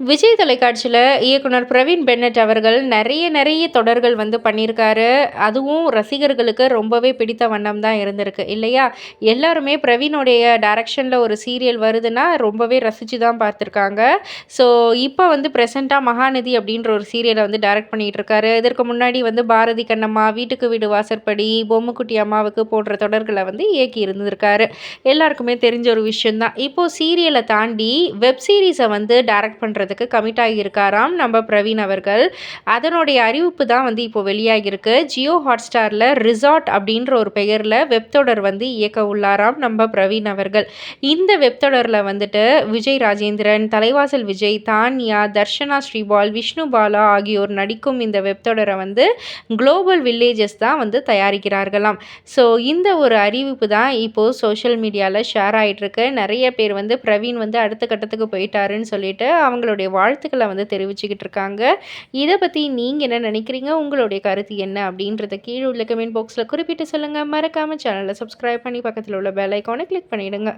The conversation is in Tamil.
விஜய் தொலைக்காட்சியில் இயக்குனர் பிரவீன் பென்னட் அவர்கள் நிறைய நிறைய தொடர்கள் வந்து பண்ணியிருக்காரு. அதுவும் ரசிகர்களுக்கு ரொம்பவே பிடித்த வண்ணம் தான் இருந்திருக்கு. இல்லையா? எல்லாருமே பிரவீனுடைய டைரக்ஷனில் ஒரு சீரியல் வருதுன்னா ரொம்பவே ரசித்து தான் பார்த்துருக்காங்க. ஸோ இப்போ வந்து ப்ரெசண்ட்டாக மகாநதி அப்படின்ற ஒரு சீரியலை வந்து டைரக்ட் பண்ணிகிட்டு இருக்காரு இதற்கு முன்னாடி வந்து பாரதி கண்ணம்மா வீட்டுக்கு வீடு வாசற்படி பொம்முக்குட்டி அம்மாவுக்கு போன்ற தொடர்களை வந்து இயக்கி இருந்திருக்காரு. எல்லாருக்குமே தெரிஞ்ச ஒரு விஷயந்தான் இப்போது சீரியலை தாண்டி வெப் சீரிஸை வந்து டைரக்ட் பண்ணுறது பண்ணுறதுக்கு கமிட் ஆகியிருக்காராம் நம்ம பிரவீன் அவர்கள். அதனுடைய அறிவிப்பு தான் வந்து இப்போ வெளியாகியிருக்கு. ஜியோ ஹாட்ஸ்டாரில் ரிசார்ட் அப்படின்ற ஒரு பெயரில் வெப்தொடர் வந்து இயக்க உள்ளாராம் நம்ம பிரவீன் அவர்கள். இந்த வெப்தொடரில் வந்துட்டு விஜய் ராஜேந்திரன் தலைவாசல் விஜய் தானியா தர்ஷனா ஸ்ரீபால் விஷ்ணு பாலா ஆகியோர் நடிக்கும் இந்த வெப்தொடரை வந்து குளோபல் வில்லேஜஸ் தான் வந்து தயாரிக்கிறார்களாம். ஸோ இந்த ஒரு அறிவிப்பு தான் இப்போது சோஷியல் மீடியாவில் ஷேர் ஆகிட்டுருக்கு நிறைய பேர் வந்து பிரவீன் வந்து அடுத்த கட்டத்துக்கு போயிட்டாருன்னு சொல்லிட்டு அவங்களோட அவங்களுடைய வாழ்த்துக்களை வந்து தெரிவிச்சுக்கிட்டு இருக்காங்க. இதை பற்றி நீங்கள் என்ன நினைக்கிறீங்க? உங்களுடைய கருத்து என்ன? அப்படின்றத கீழே உள்ள கமெண்ட் பாக்ஸில் குறிப்பிட்டு சொல்லுங்கள் மறக்காமல் சேனலை சப்ஸ்கிரைப் பண்ணி பக்கத்தில் உள்ள பெல் ஐக்கானை கிளிக் பண்ணிவிடுங்க